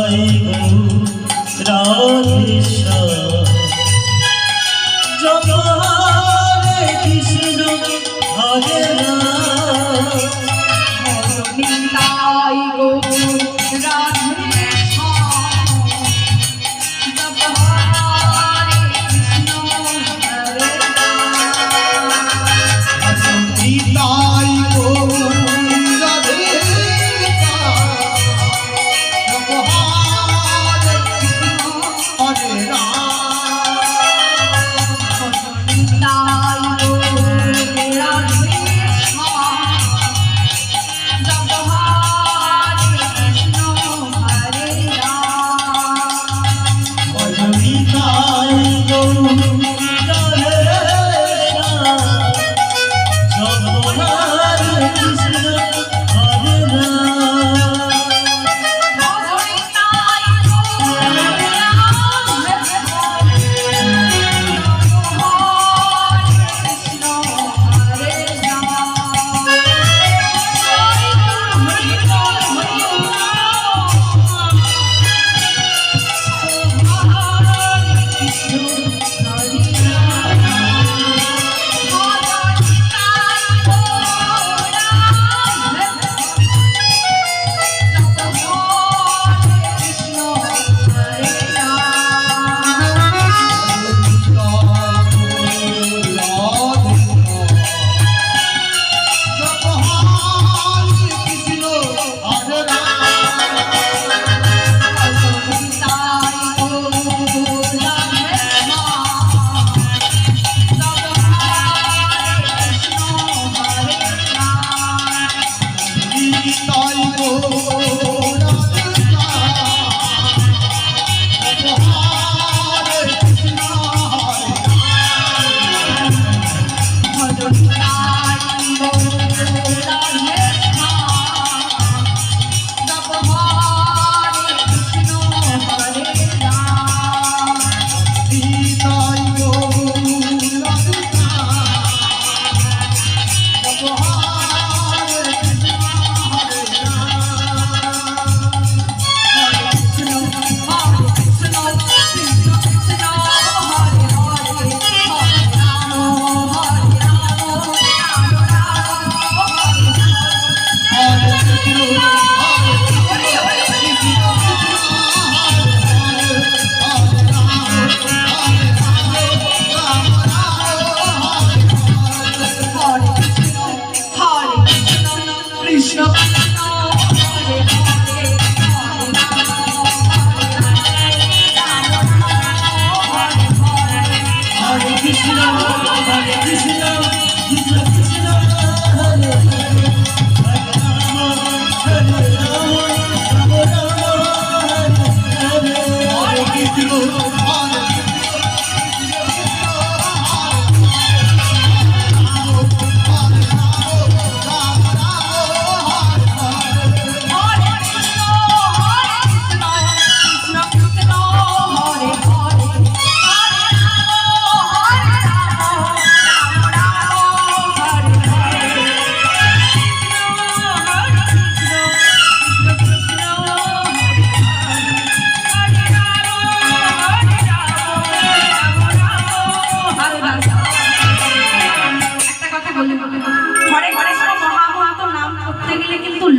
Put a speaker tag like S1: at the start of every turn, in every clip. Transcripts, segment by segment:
S1: অরুণাই গৌ রাধেশ্যাম জগরে কৃষ্ণ হরে রাম
S2: নিতাই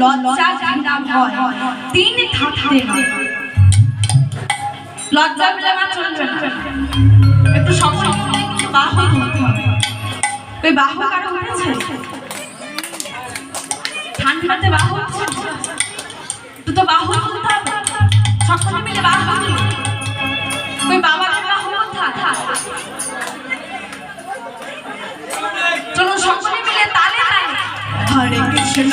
S3: লজ্জা লজ্জা না। একটু সকল কিছু কারও উঠেছে? ঠান্ডাতে বাহু উঠছে তো বাহু তুলতে হবে। সকলে মিলে বাহু ওই বাবার বাহু কোথায় চলুন সকলে মিলে তালে তালে। হরে কৃষ্ণ।